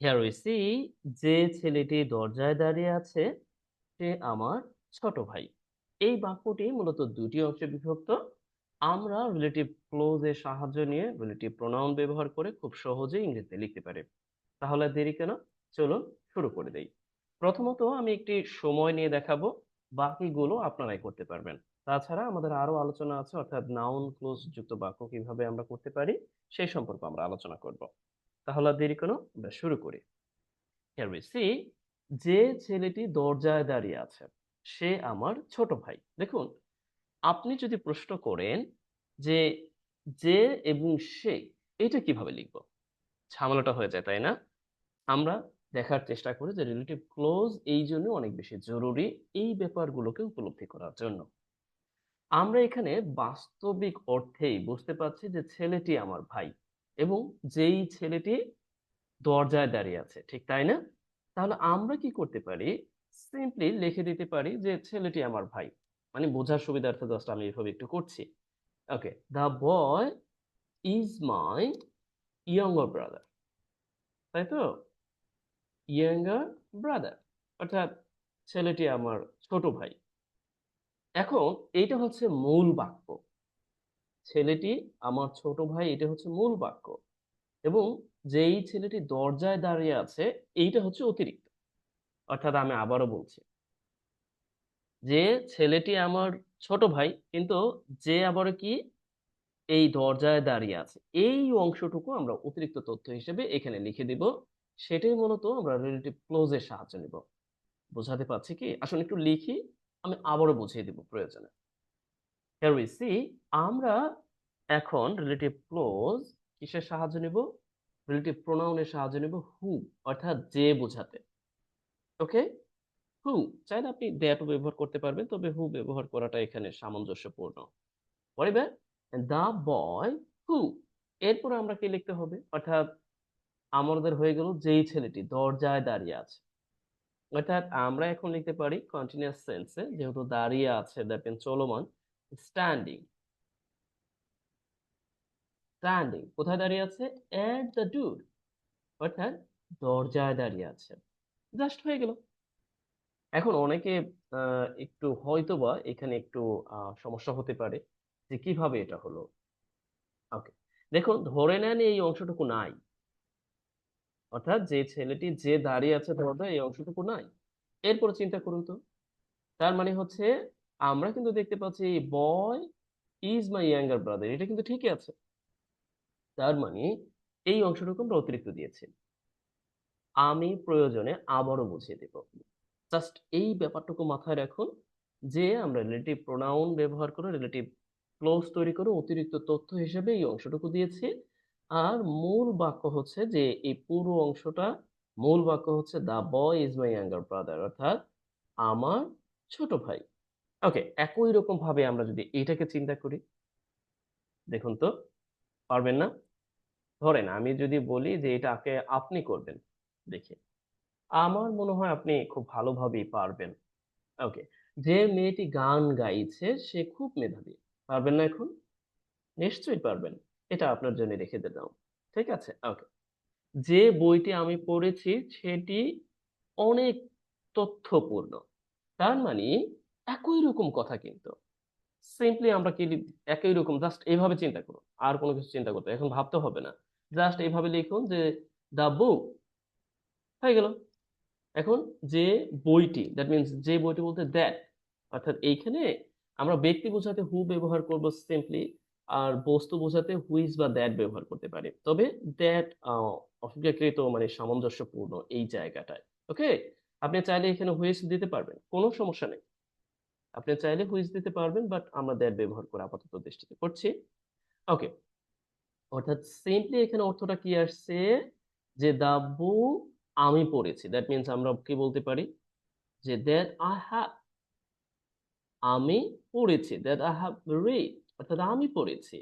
Here we C যে ছেলেটি দরজায় দাঁড়িয়ে আছে সে আমার ছোট ভাই। এই বাক্যটি মূলত দুটি অংশে বিভক্ত। আমরা রিলেটিভ ক্লোজ এর সাহায্য নিয়ে রিলেটিভ প্রোনাউন ব্যবহার করে খুব সহজেই ইংরেজিতে লিখতে পারি। তাহলে দেরি কেন? চলুন শুরু করে দেই। প্রথমত আমি একটি সময় নিয়ে দেখাবো, বাকিগুলো আপনারাই করতে পারবেন। তাছাড়া আমাদের আরও আলোচনা আছে অর্থাৎ নাউন ক্লোজ যুক্ত বাক্য কীভাবে আমরা করতে পারি সেই সম্পর্কে আমরা আলোচনা করব। তাহলে দেরি কেন? আমরা শুরু করি। Here we see, যে ছেলেটি দরজায় দাঁড়িয়ে আছে, সে আমার ছোট ভাই। দেখুন, আপনি যদি প্রশ্ন করেন যে যে এবং সে, এটা কীভাবে লিখব? ঝামেলাটা হয়ে যায়, তাই না? আমরা দেখার চেষ্টা করি যে রিলেটিভ ক্লোজ এই জন্য অনেক বেশি জরুরি এই ব্যাপারগুলোকে উপলব্ধি করার জন্য। আমরা এখানে বাস্তবিক অর্থেই বুঝতে পারছি যে ছেলেটি আমার ভাই এবং যেই ছেলেটি দরজায় দাঁড়িয়ে আছে ঠিক তাই না? তাহলে আমরা কি করতে পারি? সিম্পলি লিখে দিতে পারি যে ছেলেটি আমার ভাই। মানে বোঝার সুবিধার্থে জাস্ট আমি এভাবে একটু করছি। Okay, the boy is my younger brother তাই তো? younger ব্রাদার অর্থাৎ ছেলেটি আমার ছোট ভাই। এখন এইটা হচ্ছে মূল বাক্য। ছেলেটি আমার ছোট ভাই এটা হচ্ছে মূল বাক্য। এবং যেই ছেলেটি দরজায় দাঁড়িয়ে আছে এইটা হচ্ছে অতিরিক্ত। অর্থাৎ আমি আবারও বলছি। যে ছেলেটি আমার ছোট ভাই কিন্তু যে আবারও কি এই দরজায় দাঁড়িয়ে আছে। এই অংশটুকু আমরা অতিরিক্ত তথ্য হিসেবে এখানে লিখে দিব। সেটাই মূলত আমরা রিলেটিভ ক্লোজ এর সাহায্য নিব। বোঝাতে পারছি কি? আসলে একটু লিখি, আমি আবারও বুঝিয়ে দিব প্রয়োজনে। Here we see আমরা এখন রিলেটিভ ক্লোজ কিসের সাহায্য নিব? রিলেটিভ প্রোনাউন এর সাহায্য নিব who, অর্থাৎ যে বোঝাতে। ওকে? who, চাইলে আপনি that ও ব্যবহার করতে পারবেন, তবে who ব্যবহার করাটা এখানে সামঞ্জস্যপূর্ণ। পরিবার the boy, who এরপর আমরা কি লিখতে হবে? অর্থাৎ আমাদের হয়ে গেল যেই ছেলেটি, দরজায় দাঁড়িয়ে আছে। অর্থাৎ আমরা এখন লিখতে পারি কন্টিনিউয়াস সেন্সে যেহেতু দাঁড়িয়ে আছে দ্যাট মিন্স চলমান স্ট্যান্ডিং স্ট্যান্ডিং কোথায় দাঁড়িয়ে আছে? at the door অর্থাৎ দরজায় দাঁড়িয়ে আছে। জাস্ট হয়ে গেল। এখন অনেকে একটু হয়তোবা এখানে একটু সমস্যা হতে পারে যে কীভাবে এটা হলো? ওকে। দেখুন, ধরে নেন এই অংশটুকু নাই। অর্থাৎ যে ছেলেটি যে দাঁড়িয়ে আছে দরজায় এই অংশটুকু নাই। এরপরে চিন্তা করুন তো। তার মানে হচ্ছে আমরা কিন্তু দেখতে পাচ্ছি boy is my younger brother এটা কিন্তু ঠিকই আছে। তার মানে এই অংশটুকু আমরা অতিরিক্ত দিয়েছি। আমি প্রয়োজনে আবারও বুঝিয়ে দেব। জাস্ট এই ব্যাপারটুকু মাথায় রাখুন যে আমরা রিলেটিভ প্রোনাউন ব্যবহার করে রিলেটিভ ক্লোজ তৈরি করে অতিরিক্ত তথ্য হিসেবে এই অংশটুকু দিয়েছি। আর মূল বাক্য হচ্ছে যে এই পুরো অংশটা, মূল বাক্য হচ্ছে the boy is my younger brother অর্থাৎ আমার ছোট ভাই। ওকে, একই রকম ভাবে আমরা যদি এটাকে চিন্তা করি। দেখুন তো, পারবেন না? ধরেন আমি যদি বলি যে এটাকে আপনি করবেন। দেখি। আমার মনে হয় আপনি খুব ভালোভাবেই পারবেন। ওকে, যে মেয়েটি গান গাইছে সে খুব মেধাবী। পারবেন না এখন? নিশ্চয়ই পারবেন। এটা আপনার জন্য রেখে দিলাম। ঠিক আছে? ওকে। যে বইটি আমি পড়েছি সেটি অনেক তথ্যপূর্ণ। তার মানে একই রকম কথা কিন্তু। সিম্পলি আমরা কি একই রকম জাস্ট এভাবে চিন্তা করুন। আর কোনো কিছু চিন্তা করতে এখন ভাবতে হবে না। জাস্ট এভাবে লিখুন যে দ্য বুক হয়ে গেল। এখন যে বইটি দ্যাট মিনস যে বইটি বলতে দ্যাট অর্থাৎ এইখানে আমরা ব্যক্তি বোঝাতে হু ব্যবহার করব সিম্পলি আর বস্তু বোঝাতে হুইজ বা দ্যাট ব্যবহার করতে পারি। তবে দ্যাট অপেক্ষাকৃত মানে সামঞ্জস্যপূর্ণ এই জায়গাটায়। ওকে? আপনি চাইলে এখানে হুইজ দিতে পারবেন। কোনো সমস্যা নেই। আপনি চাইলে হুইজ দিতে পারবেন বাট আমরা দ্যাট ব্যবহার করে আপাতত দৃষ্টিতে করছি। ওকে। অর্থাৎ সিম্পলি এখানে অর্থটা কি আসছে? যে দ্য বুক আমি পড়েছি। দ্যাট মিনস আমরা কি বলতে পারি? যে দ্যাট আই হ্যাভ আমি পড়েছি। দ্যাট আই হ্যাভ রিড অর্থাৎ আমি পড়েছি।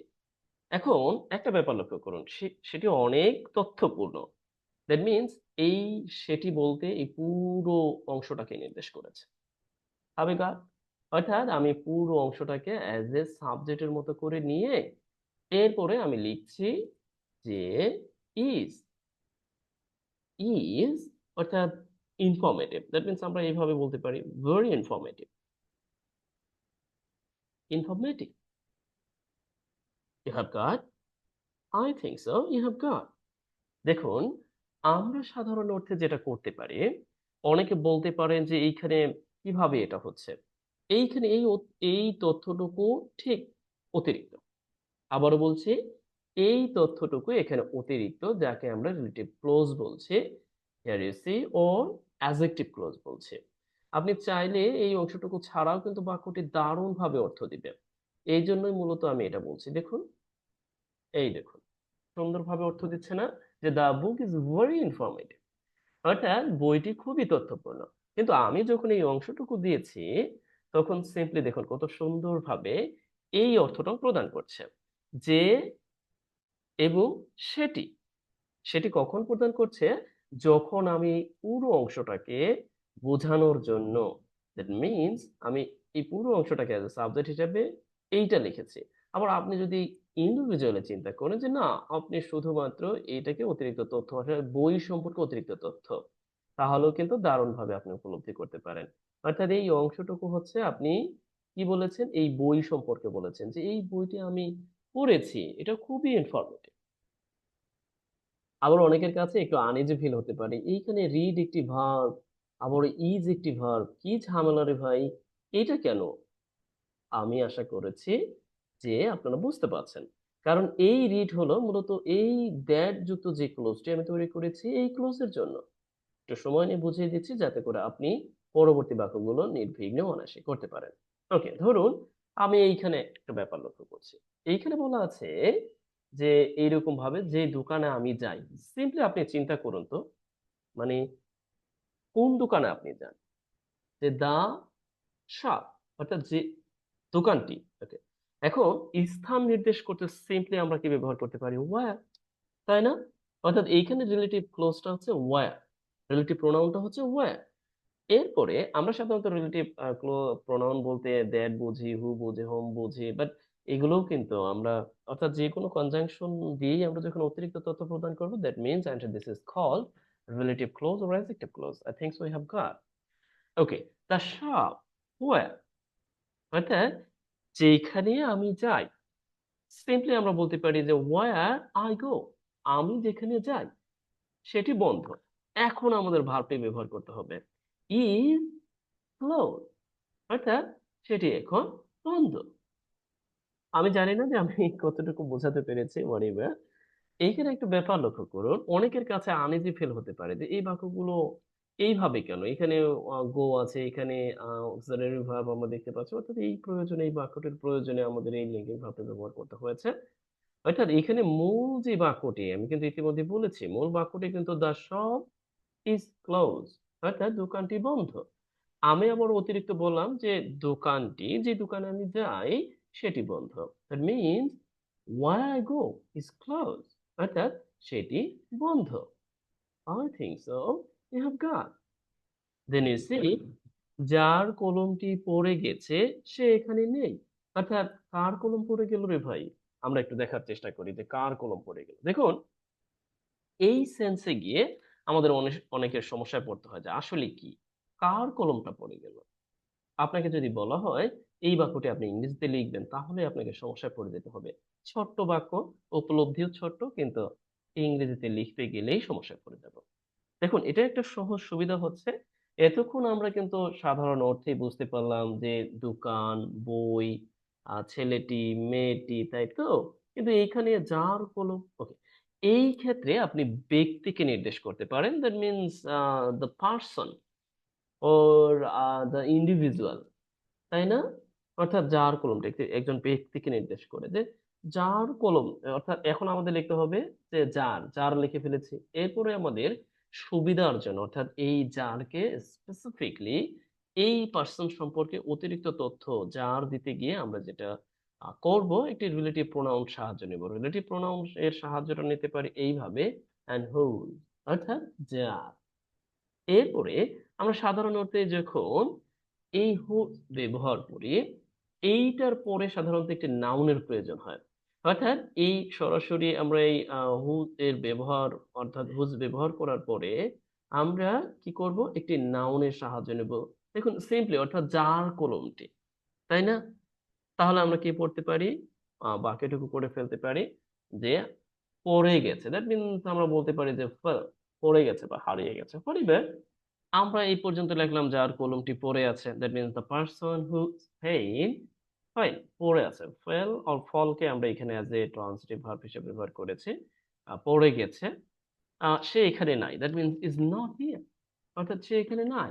এখন একটা ব্যাপার লক্ষ্য করুন। সেটি অনেক তথ্যপূর্ণ। দ্যাট মিনস এই, সেটি বলতে এই পুরো অংশটাকে নির্দেশ করেছে। হবে গট? অর্থাৎ আমি পুরো অংশটাকে অ্যাজ এ সাবজেক্ট এর মতো করে নিয়ে এরপরে আমি লিখছি যে ইজ ইজ অর্থাৎ ইনফরমেটিভ দ্যাট মিনস আমরা এইভাবে বলতে পারি very informative informative you have got I think so you have got দেখুন, আমরা সাধারণ অর্থে যেটা করতে পারি, অনেকে বলতে পারেন যে এইখানে কীভাবে এটা হচ্ছে। এইখানে এই এই তথ্যটুকু ঠিক অতিরিক্ত। আবারও বলছি, এই তথ্যটুকু এখানে অতিরিক্ত, যাকে আমরা রিলেটিভ ক্লোজ বলছি। Here you see or adjective clause বলছি। আপনি চাইলে এই অংশটুকু ছাড়াও কিন্তু বাক্যটি দারুণভাবে অর্থ দিবে এই জন্যই মূলত আমি এটা বলছি। দেখুন, এই দেখুন, সুন্দরভাবে অর্থ দিচ্ছে না যে the book is very informative অর্থাৎ বইটি খুবই তথ্যপূর্ণ। কিন্তু আমি যখন এই অংশটুকু দিয়েছি তখন সিম্পলি দেখুন কত সুন্দরভাবে এই অর্থটাও প্রদান করছে। যে এবং সেটি। সেটি কখন প্রদান করছে? যখন আমি পুরো অংশটাকে বোঝানোর জন্য। দ্যাট মিনস আমি এই পুরো অংশটাকে অ্যাজ এ সাবজেক্ট হিসেবে এইটা লিখেছি। আবার আপনি যদি ইন্ডিভিজুয়ালি চিন্তা করেন যে না, আপনি শুধুমাত্র এইটাকে অতিরিক্ত তথ্য, বই সম্পর্কে অতিরিক্ত তথ্য, তাহলেও কিন্তু দারুণভাবে আপনি উপলব্ধি করতে পারেন। অর্থাৎ এই অংশটুকু হচ্ছে আপনি কি বলেছেন? এই বই সম্পর্কে বলেছেন যে এই বইটি আমি পড়েছি, এটা খুবই ইনফরমেটিভ আবার অনেকের কাছে একটু আনইজি ফিল হতে পারে, এইখানে রিড একটি ভার্ব আবার ইজ একটি ভার্ব কি ঝামেলা রে ভাই? এটা কেন? আমি আশা করেছি যে আপনারা বুঝতে পারছেন। কারণ এই রিড হলো মূলত এই দ্যাট যুক্ত যে ক্লোজটি আমি তৈরি করেছি এই ক্লোজের জন্য। একটু সময় নিয়ে বুঝিয়ে দিচ্ছি যাতে করে আপনি পরবর্তী বাক্যগুলো নির্বিঘ্নে অনায়াসে করতে পারেন। ওকে ধরুন আমি এইখানে একটা ব্যাপার লক্ষ্য করছি। এইখানে বলা আছে যে এইরকম ভাবে যে দোকানে আমি যাই সিম্পলি আপনি চিন্তা করুন তো মানে কোন দোকানে আপনি যান? যে দা শপ, অর্থাৎ যে দোকানটি ওকে এখন স্থান নির্দেশ করতে সিম্পলি আমরা কি ব্যবহার করতে পারি? ওয়ার তাই না? অর্থাৎ এইখানে রিলেটিভ ক্লোজটা হচ্ছে ওয়ার রিলেটিভ প্রোনাউনটা হচ্ছে ওয়ার এরপরে আমরা সাধারণত রিলেটিভ প্রোনাউন বলতে দ্যাট বুঝি হু বুঝি হোম বুঝি বাট এগুলোও কিন্তু আমরা, অর্থাৎ যে কোনো কনজাংশন দিয়েই আমরা যখন অতিরিক্ত তথ্য প্রদান করব that means and this is call relative clause or adjective clause I think we have got okay the shop where অর্থাৎ যেখানে আমি যাই। সিম্পলি আমরা বলতে পারি যে ওয়ার আই গো আমি যেখানে যাই, সেটি বন্ধ। এখন আমাদের ভার্বটি ব্যবহার করতে হবে। ইজ ক্লোজ অর্থাৎ সেটি এখন বন্ধ। আমি জানি না যে আমি কতটুকু বোঝাতে পেরেছি, whatever এইখানে একটা ব্যাপার লক্ষ্য করুন, অনেকের কাছে আনইজি ফিল হতে পারে যে এই বাক্যগুলো এইভাবে কেন? এখানে গো আছে, এখানে অক্সিলারি ভার্ব আমরা দেখতে পাচ্ছি, অর্থাৎ এই প্রয়োজনে, এই বাক্যটির প্রয়োজনে আমাদের এই লিঙ্কিং ভার্বটা ব্যবহার করতে হয়েছে। অর্থাৎ এখানে মূল যে বাক্যটি, আমি কিন্তু ইতিমধ্যে বলেছি, মূল বাক্যটি কিন্তু দ্য শপ ইজ ক্লোজ অর্থাৎ দোকানটি বন্ধ। আমি আবার অতিরিক্ত বললাম যে দোকানটি, যে দোকানে আমি যাই, সেটি বন্ধ। That means where I go is close অর্থাৎ সেটি বন্ধ। I think so you have got then you see যার কলমটি পড়ে গেছে, সে এখানে নেই। অর্থাৎ কার কলম পড়ে গেল রে ভাই? আমরা একটু দেখার চেষ্টা করি যে কার কলম পড়ে গেল। দেখুন, এই সেন্সে গিয়ে আমাদের অনেক অনেকের সমস্যায় পড়তে হয় যে আসলে কি? কার কলমটা পড়ে গেল? আপনাকে যদি বলা হয়, এই বাক্যটি আপনি ইংরেজিতে লিখবেন, তাহলে আপনাকে সমস্যায় পড়ে যেতে হবে। ছোট্ট বাক্য, উপলব্ধিও ছোট্ট, কিন্তু ইংরেজিতে লিখতে গেলেই সমস্যায় পড়ে যাব। দেখুন, এটা একটা সহজ সুবিধা হচ্ছে। এতক্ষণ আমরা কিন্তু সাধারণ অর্থেই বুঝতে পারলাম যে দোকান, বই ছেলেটি, মেয়েটি, তাই তো? কিন্তু এইখানে যার কলম ওকে এই ক্ষেত্রে আপনি ব্যক্তিকে নির্দেশ করতে পারেন। That means the person or the individual তাই না? অর্থাৎ যার একটি- একজন ব্যক্তিকে নির্দেশ করে যে যার কলম, অর্থাৎ এখন আমাদের লিখতে হবে যে যার যার লিখে ফেলেছি। এরপরে আমাদের সুবিধার জন্য, অর্থাৎ এই যারকে স্পেসিফিকলি এই পার্সন সম্পর্কে অতিরিক্ত তথ্য, যার দিতে গিয়ে আমরা যেটা করব, একটি রিলেটিভ প্রোনাউন সাহায্য নেব। রিলেটিভ প্রোনাউন এর সাহায্যটা নিতে পারি এইভাবে অ্যান্ড হুজ অর্থাৎ যার। এরপরে আমরা সাধারণত যখন এই হু ব্যবহার করি, এইটার পরে সাধারণত একটি নাউনের প্রয়োজন হয়। অর্থাৎ এই সরাসরি আমরা এই হু এর ব্যবহার, অর্থাৎ হুজ ব্যবহার করার পরে আমরা কি করব? একটি নাউনের সাহায্য নেব। দেখুন সিম্পলি অর্থাৎ যার কলমটি, তাই না? তাহলে আমরা কি পড়তে পারি? বাকিটুকু করে ফেলতে পারি যে পড়ে গেছে। দ্যাট মিনস আমরা বলতে পারি যে পড়ে গেছে বা হারিয়ে গেছে। পরিবে আমরা এই পর্যন্ত লিখলাম যার কলমটি পড়ে আছে। That means the person who pen fine পড়ে আছে। ফেল অর ফলকে আমরা এখানে অ্যাজ এ ট্রান্সিটিভ ভার্ব হিসেবে ব্যবহার করেছি। পড়ে গেছে। সে এখানে নাই। That means is not here অর্থাৎ সে এখানে নাই।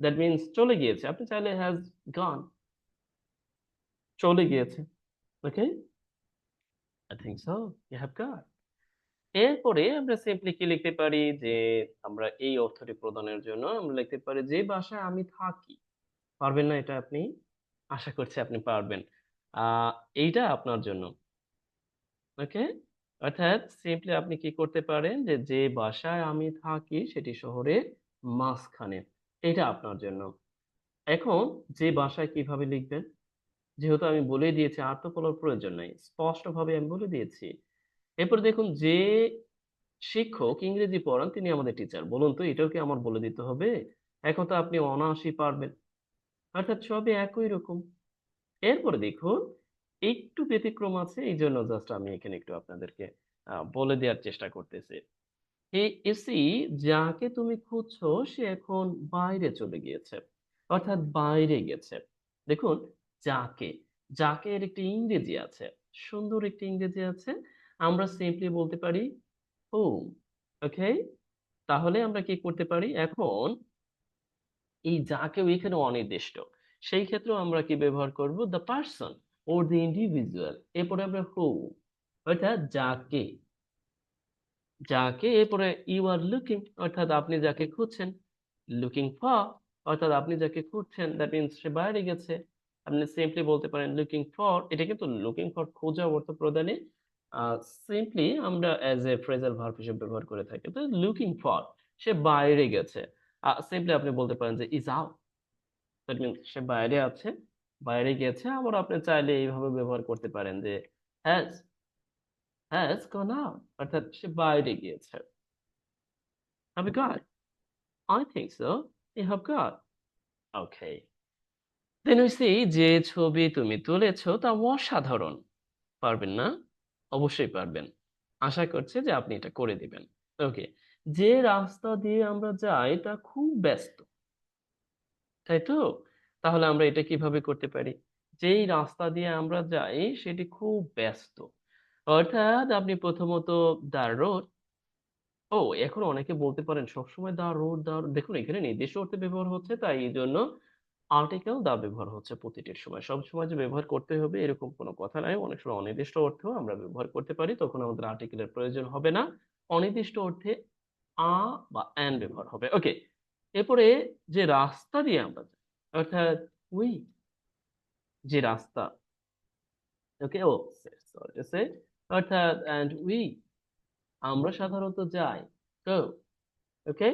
দ্যাট মিনস চলে গিয়েছে। আপনি চাইলে হ্যাজ গন চলে গিয়েছে। Okay I think so you have got এরপরে আমরা সিম্পলি কি লিখতে পারি? যে আমরা এই অর্থটি প্রদানের জন্য আমরা লিখতে পারি, যে বাসায় আমি থাকি। পারবেন না এটা আপনি? আশা করছি আপনি পারবেন। এইটা আপনার জন্য। ওকে অর্থাৎ সিম্পলি আপনি কি করতে পারেন? যে যে বাসায় আমি থাকি সেটি শহরের মাঝখানে। এটা আপনার জন্য। এখন যে বাসায় কীভাবে লিখবেন? যেহেতু আমি বলে দিয়েছি আর তো কোনো প্রয়োজন নাই, স্পষ্টভাবে আমি বলে দিয়েছি। এরপর দেখুন যে শিক্ষক ইংরেজি পড়ান তিনি আমাদের টিচার বলুন তো, এটাও কি আমার বলে দিতে হবে? এখন তো আপনি অনায়াসই পারবেন। অর্থাৎ সবই একই রকম। এরপরে দেখুন, একটু ব্যতিক্রম আছে এই জন্য জাস্ট আমি এখানে একটু আপনাদেরকে বলে দেওয়ার চেষ্টা করতেছি। এই এসি যাকে তুমি খুঁজছো, সে এখন বাইরে চলে গিয়েছে। অর্থাৎ বাইরে গেছে। দেখুন যাকে যাকে এর একটি ইংরেজি আছে, সুন্দর একটি ইংরেজি আছে, আমরা সিম্পলি বলতে পারি হোম ওকে তাহলে আমরা কি করতে পারি? এখন এই যাকেও এখানে অনির্দিষ্ট, সেই ক্ষেত্রেও আমরা কি ব্যবহার করব? The person or the individual এরপরে আমরা হু অর্থাৎ যাকে যাকে, এরপরে ইউ আর লুকিং অর্থাৎ আপনি যাকে খুঁজছেন লুকিং ফর অর্থাৎ আপনি যাকে খুঁজছেন দ্যাট মিনস সে বাইরে গেছে আপনি সিম্পলি বলতে পারেন লুকিং ফর এটা কিন্তু লুকিং ফর খোঁজা অর্থ প্রদানে সিম্পলি আমরা অ্যাজ এ ফ্রেজাল ভার্ব হিসেবে ব্যবহার করে থাকি তো লুকিং ফর সে বাইরে গেছে সিম্পলি আপনি বলতে পারেন যে ইজ আউট দ্যাট মিনস সে বাইরে আছে, বাইরে গেছে, আবার আপনি চাইলে এইভাবে ব্যবহার করতে পারেন যে হ্যাজ হ্যাজ গন আউট অর্থাৎ সে বাইরে গিয়েছে Have you got? I think so. You have got. Okay. See যে ছবি তুমি তুলেছো তা অসাধারণ। পারবেন না? অবশ্যই পারবেন। আশা করছে যে আপনি এটা করে দিবেন। ওকে যে রাস্তা দিয়ে আমরা যাই তা খুব ব্যস্ত। তাই তো? তাহলে আমরা এটা কীভাবে করতে পারি? যেই রাস্তা দিয়ে আমরা যাই সেটি খুব ব্যস্ত। অর্থাৎ আপনি প্রথমত দা রোড। ও, এখন অনেকে বলতে পারেন সবসময় দা রোড, দা দেখুন, এখানে নির্দিষ্ট অর্থে ব্যবহার হচ্ছে, তাই এই জন্য আর্টিকেল দা ব্যবহার হচ্ছে প্রতিটির সময়। সব সময় যে ব্যবহার করতে হবে এরকম কোনো কথা নাই। অনেক সময় অনির্দিষ্ট অর্থেও আমরা ব্যবহার করতে পারি। তখন আমাদের আর্টিকেলের প্রয়োজন হবে না। অনির্দিষ্ট অর্থে আ বা অ্যান ব্যবহার হবে। ওকে এরপরে যে রাস্তা দিয়ে আমরা যাই, অর্থাৎ উই যে রাস্তা ওকে ও সরি অর্থাৎ অ্যান্ড উই আমরা সাধারণত যাই go okay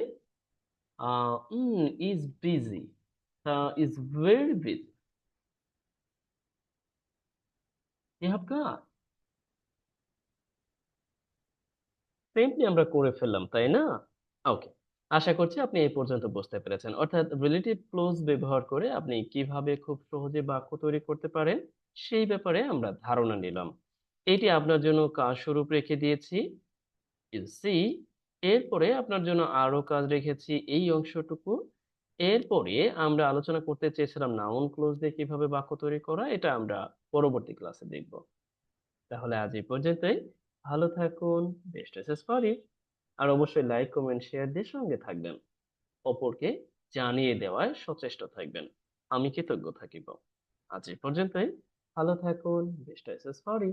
is busy is very busy you have got simply আমরা করে ফেললাম, তাই না? আশা করছি আপনি এই পর্যন্ত বুঝতে পেরেছেন। অর্থাৎ রিলেটিভ ক্লোজ ব্যবহার করে আপনি কীভাবে খুব সহজে বাক্য তৈরি করতে পারেন, সেই ব্যাপারে আমরা ধারণা নিলাম। এটি আপনার জন্য কাজ স্বরূপ রেখে দিয়েছি। সি এরপরে আপনার জন্য আরও কাজ রেখেছি। এই অংশটুকু এরপরে আমরা আলোচনা করতে চেয়েছিলাম নাউন ক্লোজ দিয়ে কীভাবে বাক্য তৈরি করা, এটা আমরা পরবর্তী ক্লাসে দেখব। তাহলে আজ এই পর্যন্তই। ভালো থাকুন বেস্ট এসেস ইউ আর অবশ্যই লাইক কমেন্ট শেয়ার দিয়ে সঙ্গে থাকবেন। অপরকে জানিয়ে দেওয়ায় সচেষ্ট থাকবেন। আমি কৃতজ্ঞ থাকিব। আজ এই পর্যন্তই। ভালো থাকুন বেস্ট এসেস ইউ